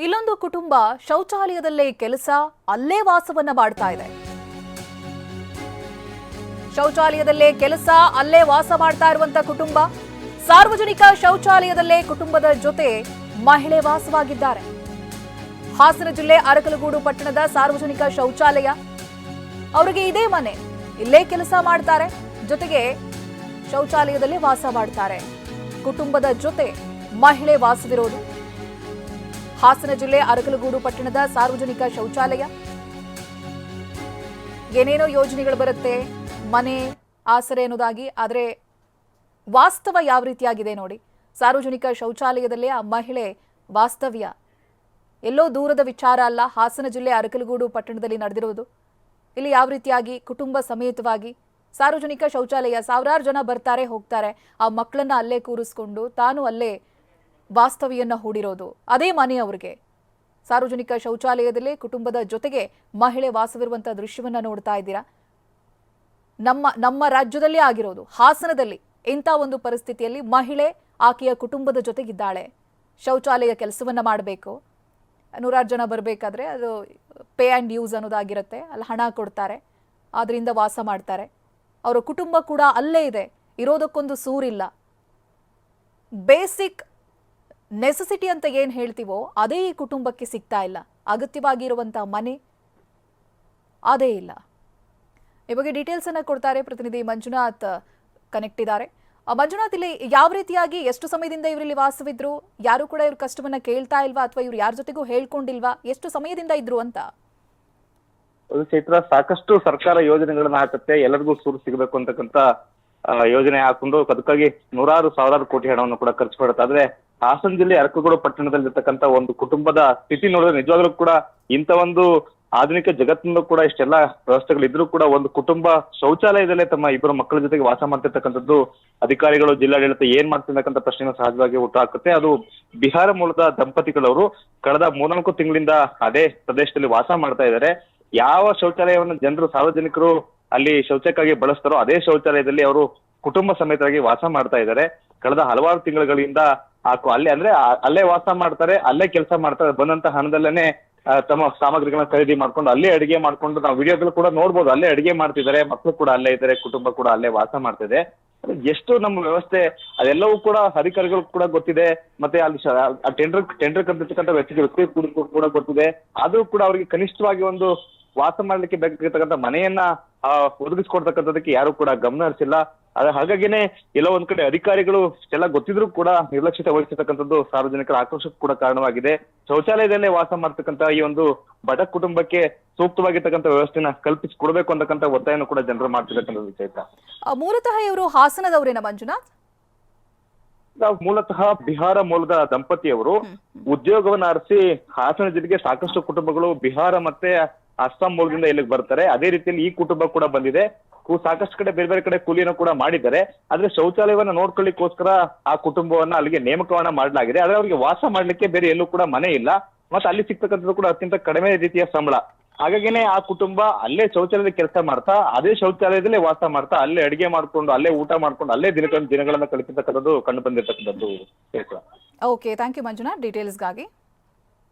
ಇಲ್ಲೊಂದು ಕುಟುಂಬ ಶೌಚಾಲಯದಲ್ಲೇ ಕೆಲಸ, ಅಲ್ಲೇ ವಾಸವನ್ನ ಮಾಡ್ತಾ ಇದೆ. ಶೌಚಾಲಯದಲ್ಲೇ ಕೆಲಸ, ಅಲ್ಲೇ ವಾಸ ಮಾಡ್ತಾ ಇರುವಂತ ಕುಟುಂಬ, ಸಾರ್ವಜನಿಕ ಶೌಚಾಲಯದಲ್ಲೇ ಕುಟುಂಬದ ಜೊತೆ ಮಹಿಳೆ ವಾಸವಾಗಿದ್ದಾರೆ. ಹಾಸನ ಜಿಲ್ಲೆ ಅರಕಲಗೂಡು ಪಟ್ಟಣದ ಸಾರ್ವಜನಿಕ ಶೌಚಾಲಯ, ಅವರಿಗೆ ಇದೇ ಮನೆ, ಇಲ್ಲೇ ಕೆಲಸ ಮಾಡ್ತಾರೆ, ಜೊತೆಗೆ ಶೌಚಾಲಯದಲ್ಲೇ ವಾಸ ಮಾಡ್ತಾರೆ. ಕುಟುಂಬದ ಜೊತೆ ಮಹಿಳೆ ವಾಸವಿರೋದು. ಹಾಸನ ಜಿಲ್ಲೆ ಅರಕಲಗೂಡು ಪಟ್ಟಣದ ಸಾರ್ವಜನಿಕ ಶೌಚಾಲಯ. ಏನೇನೋ ಯೋಜನೆಗಳು ಬರುತ್ತೆ, ಮನೆ, ಆಸರೆ ಅನ್ನೋದಾಗಿ, ಆದರೆ ವಾಸ್ತವ ಯಾವ ರೀತಿಯಾಗಿದೆ ನೋಡಿ. ಸಾರ್ವಜನಿಕ ಶೌಚಾಲಯದಲ್ಲಿ ಆ ಮಹಿಳೆ ವಾಸ್ತವ್ಯ. ಎಲ್ಲೋ ದೂರದ ವಿಚಾರ ಅಲ್ಲ, ಹಾಸನ ಜಿಲ್ಲೆ ಅರಕಲಗೂಡು ಪಟ್ಟಣದಲ್ಲಿ ನಡೆದಿರುವುದು ಇಲ್ಲಿ ಯಾವ ರೀತಿಯಾಗಿ ಕುಟುಂಬ ಸಮೇತವಾಗಿ ಸಾರ್ವಜನಿಕ ಶೌಚಾಲಯ, ಸಾವಿರಾರು ಜನ ಬರ್ತಾರೆ, ಹೋಗ್ತಾರೆ. ಆ ಮಕ್ಕಳನ್ನ ಅಲ್ಲೇ ಕೂರಿಸ್ಕೊಂಡು ತಾನು ಅಲ್ಲೇ ವಾಸ್ತವ್ಯನ್ನ ಹೂಡಿರೋದು. ಅದೇ ಮನೆ ಅವ್ರಿಗೆ. ಸಾರ್ವಜನಿಕ ಶೌಚಾಲಯದಲ್ಲೇ ಕುಟುಂಬದ ಜೊತೆಗೆ ಮಹಿಳೆ ವಾಸವಿರುವಂಥ ದೃಶ್ಯವನ್ನ ನೋಡ್ತಾ ಇದ್ದೀರಾ? ನಮ್ಮ ನಮ್ಮ ರಾಜ್ಯದಲ್ಲೇ ಆಗಿರೋದು, ಹಾಸನದಲ್ಲಿ. ಇಂಥ ಒಂದು ಪರಿಸ್ಥಿತಿಯಲ್ಲಿ ಮಹಿಳೆ ಆಕೆಯ ಕುಟುಂಬದ ಜೊತೆಗಿದ್ದಾಳೆ. ಶೌಚಾಲಯ ಕೆಲಸವನ್ನ ಮಾಡಬೇಕು. ನೂರಾರು ಜನ ಬರಬೇಕಾದ್ರೆ ಅದು ಪೇ ಆ್ಯಂಡ್ ಯೂಸ್ ಅನ್ನೋದಾಗಿರುತ್ತೆ. ಅಲ್ಲಿ ಹಣ ಕೊಡ್ತಾರೆ. ಅದರಿಂದ ವಾಸ ಮಾಡ್ತಾರೆ. ಅವರ ಕುಟುಂಬ ಕೂಡ ಅಲ್ಲೇ ಇದೆ. ಇರೋದಕ್ಕೊಂದು ಸೂರಿಲ್ಲ. ಬೇಸಿಕ್ ನೆಸೆಸಿಟಿ ಅಂತ ಏನು ಹೇಳ್ತೀವೋ ಅದೇ ಈ ಕುಟುಂಬಕ್ಕೆ ಸಿಗ್ತಾ ಇಲ್ಲ. ಅಗತ್ಯವಾಗಿರುವಂಥ ಮನೆ ಅದೇ ಇಲ್ಲ. ಈ ಬಗ್ಗೆ ಡೀಟೇಲ್ಸ್ ಅನ್ನ ಕೊಡ್ತಾರೆ ಪ್ರತಿನಿಧಿ ಮಂಜುನಾಥ್ ಕನೆಕ್ಟ್ ಇದ್ದಾರೆ. ಮಂಜುನಾಥ್ ಇಲ್ಲಿ ಯಾವ ರೀತಿಯಾಗಿ ಎಷ್ಟು ಸಮಯದಿಂದ ಇವರಲ್ಲಿ ವಾಸವಿದ್ರು, ಯಾರು ಕೂಡ ಇವ್ರ ಕಷ್ಟವನ್ನ ಕೇಳ್ತಾ ಇಲ್ವಾ ಅಥವಾ ಇವ್ರು ಯಾರ ಜೊತೆಗೂ ಹೇಳ್ಕೊಂಡಿಲ್ವಾ, ಎಷ್ಟು ಸಮಯದಿಂದ ಇದ್ರು ಅಂತ? ಚೈತ್ರ, ಸಾಕಷ್ಟು ಸರ್ಕಾರ ಯೋಜನೆಗಳನ್ನ ಹಾಕುತ್ತೆ, ಎಲ್ಲರಿಗೂ ಸೂರು ಸಿಗಬೇಕು ಅಂತಕ್ಕಂತ ಯೋಜನೆ ಹಾಕೊಂಡು ಅದಕ್ಕಾಗಿ ನೂರಾರು, ಸಾವಿರಾರು ಕೋಟಿ ಹಣವನ್ನು ಕೂಡ ಖರ್ಚು ಮಾಡುತ್ತೆ. ಹಾಸನ ಜಿಲ್ಲೆ ಅರಕುಗೋಡು ಪಟ್ಟಣದಲ್ಲಿರ್ತಕ್ಕಂಥ ಒಂದು ಕುಟುಂಬದ ಸ್ಥಿತಿ ನೋಡಿದ್ರೆ ನಿಜವಾಗ್ಲೂ ಕೂಡ ಇಂಥ ಒಂದು ಆಧುನಿಕ ಜಗತ್ತಿನಲ್ಲೂ ಕೂಡ ಇಷ್ಟೆಲ್ಲ ವ್ಯವಸ್ಥೆಗಳಿದ್ರು ಕೂಡ ಒಂದು ಕುಟುಂಬ ಶೌಚಾಲಯದಲ್ಲೇ ತಮ್ಮ ಇಬ್ಬರು ಮಕ್ಕಳ ಜೊತೆಗೆ ವಾಸ ಮಾಡ್ತಿರ್ತಕ್ಕಂಥದ್ದು ಅಧಿಕಾರಿಗಳು, ಜಿಲ್ಲಾಡಳಿತ ಏನ್ ಮಾಡ್ತಿರ್ತಕ್ಕಂಥ ಪ್ರಶ್ನೆ ಸಹಜವಾಗಿ ಹುಟ್ಟಾಕುತ್ತೆ ಅದು ಬಿಹಾರ ಮೂಲದ ದಂಪತಿಗಳವರು ಕಳೆದ ಮೂರ್ನಾಲ್ಕು ತಿಂಗಳಿಂದ ಅದೇ ಪ್ರದೇಶದಲ್ಲಿ ವಾಸ ಮಾಡ್ತಾ ಇದ್ದಾರೆ. ಯಾವ ಶೌಚಾಲಯವನ್ನು ಜನರು, ಸಾರ್ವಜನಿಕರು ಅಲ್ಲಿ ಶೌಚಕ್ಕಾಗಿ ಬಳಸ್ತಾರೋ ಅದೇ ಶೌಚಾಲಯದಲ್ಲಿ ಅವರು ಕುಟುಂಬ ಸಮೇತರಾಗಿ ವಾಸ ಮಾಡ್ತಾ ಇದ್ದಾರೆ. ಕಳೆದ ಹಲವಾರು ತಿಂಗಳುಗಳಿಂದ ಆ ಅಲ್ಲಿ ಅಂದ್ರೆ ಅಲ್ಲೇ ವಾಸ ಮಾಡ್ತಾರೆ ಅಲ್ಲೇ ಕೆಲಸ ಮಾಡ್ತಾರೆ. ಬಂದಂತ ಹಣದಲ್ಲೇನೆ ತಮ್ಮ ಸಾಮಗ್ರಿಗಳನ್ನ ಖರೀದಿ ಮಾಡ್ಕೊಂಡು ಅಲ್ಲೇ ಅಡಿಗೆ ಮಾಡ್ಕೊಂಡು ನಾವು ವಿಡಿಯೋಗಳು ಕೂಡ ನೋಡ್ಬೋದು. ಅಲ್ಲೇ ಅಡಿಗೆ ಮಾಡ್ತಿದ್ದಾರೆ ಮಕ್ಕಳು ಕೂಡ ಅಲ್ಲೇ ಇದ್ದಾರೆ ಕುಟುಂಬ ಕೂಡ ಅಲ್ಲೇ ವಾಸ ಮಾಡ್ತಿದೆ. ಎಷ್ಟು ನಮ್ಮ ವ್ಯವಸ್ಥೆ ಅದೆಲ್ಲವೂ ಕೂಡ ಅಧಿಕಾರಿಗಳು ಕೂಡ ಗೊತ್ತಿದೆ. ಮತ್ತೆ ಅಲ್ಲಿ ಟೆಂಡರ್ ಟೆಂಡರ್ ಕರೆದಿರ್ತಕ್ಕಂಥ ವ್ಯಕ್ತಿ ವ್ಯಕ್ತಿ ಕೂಡ- ಕೂಡ ಗೊತ್ತಿದೆ. ಆದ್ರೂ ಕೂಡ ಅವರಿಗೆ ಕನಿಷ್ಠವಾಗಿ ಒಂದು ವಾಸ ಮಾಡ್ಲಿಕ್ಕೆ ಬೇಕಾಗಿರ್ತಕ್ಕಂಥ ಮನೆಯನ್ನ ಆ, ಒದಗಿಸ್ಕೊಡ್ತಕ್ಕಂಥದಕ್ಕೆ ಯಾರು ಕೂಡ ಗಮನ ಹರಿಸಿಲ್ಲ. ಅದ ಹಾಗಾಗಿನೇ ಎಲ್ಲ ಒಂದ್ ಕಡೆ ಅಧಿಕಾರಿಗಳು ಎಲ್ಲ ಗೊತ್ತಿದ್ರು ಕೂಡ ನಿರ್ಲಕ್ಷ್ಯತೆ ವಹಿಸಿರ್ತಕ್ಕಂಥದ್ದು ಸಾರ್ವಜನಿಕರ ಆಕ್ರೋಶಕ್ಕೂ ಕೂಡ ಕಾರಣವಾಗಿದೆ. ಶೌಚಾಲಯದಲ್ಲೇ ವಾಸ ಮಾಡ್ತಕ್ಕಂಥ ಈ ಒಂದು ಬಡ ಕುಟುಂಬಕ್ಕೆ ಸೂಕ್ತವಾಗಿರ್ತಕ್ಕಂಥ ವ್ಯವಸ್ಥೆನ ಕಲ್ಪಿಸಿ ಕೊಡಬೇಕು ಅಂತಕ್ಕಂಥ ಒತ್ತಾಯನ ಕೂಡ ಜನರು ಮಾಡ್ತಿರ್ತಕ್ಕಂಥ ಚೈತ್ರ ಆ, ಮೂಲತಃ ಇವರು ಹಾಸನದವರೇನ ಮಂಜುನಾಥ್? ನಾವು ಮೂಲತಃ ಬಿಹಾರ ಮೂಲದ ದಂಪತಿಯವರು. ಉದ್ಯೋಗವನ್ನ ಅರಸಿ ಹಾಸನ ಜಿಲ್ಲೆಗೆ ಸಾಕಷ್ಟು ಕುಟುಂಬಗಳು ಬಿಹಾರ ಮತ್ತೆ ಅಸ್ಸಾಂ ಮೂಲದಿಂದ ಇಲ್ಲಿಗೆ ಬರ್ತಾರೆ. ಅದೇ ರೀತಿಯಲ್ಲಿ ಈ ಕುಟುಂಬ ಕೂಡ ಬಂದಿದೆ. ಸಾಕಷ್ಟು ಕಡೆ ಬೇರೆ ಬೇರೆ ಕಡೆ ಕೂಲಿಯನ್ನು ಕೂಡ ಮಾಡಿದ್ದಾರೆ. ಆದ್ರೆ ಶೌಚಾಲಯವನ್ನ ನೋಡ್ಕೊಳ್ಳಿಕ್ಕೋಸ್ಕರ ಆ ಕುಟುಂಬವನ್ನ ಅಲ್ಲಿಗೆ ನೇಮಕವನ್ನ ಮಾಡಲಾಗಿದೆ. ಆದ್ರೆ ಅವರಿಗೆ ವಾಸ ಮಾಡ್ಲಿಕ್ಕೆ ಬೇರೆ ಎಲ್ಲೂ ಕೂಡ ಮನೆ ಇಲ್ಲ. ಮತ್ತೆ ಅಲ್ಲಿ ಸಿಗ್ತಕ್ಕಂಥದ್ದು ಕೂಡ ಅತ್ಯಂತ ಕಡಿಮೆ ರೀತಿಯ ಸಂಬಳ. ಹಾಗಾಗಿನೇ ಆ ಕುಟುಂಬ ಅಲ್ಲೇ ಶೌಚಾಲಯದ ಕೆಲಸ ಮಾಡ್ತಾ, ಅದೇ ಶೌಚಾಲಯದಲ್ಲೇ ವಾಸ ಮಾಡ್ತಾ, ಅಲ್ಲೇ ಅಡಿಗೆ ಮಾಡ್ಕೊಂಡು, ಅಲ್ಲೇ ಊಟ ಮಾಡ್ಕೊಂಡು, ಅಲ್ಲೇ ದಿನಗಳ ದಿನಗಳನ್ನ ಕಳಿಸಿರ್ತಕ್ಕಂಥದ್ದು ಕಂಡು ಬಂದಿರತಕ್ಕಂಥದ್ದು. Okay thank you Manjunath. ಡೀಟೇಲ್ಸ್ಗಾಗಿ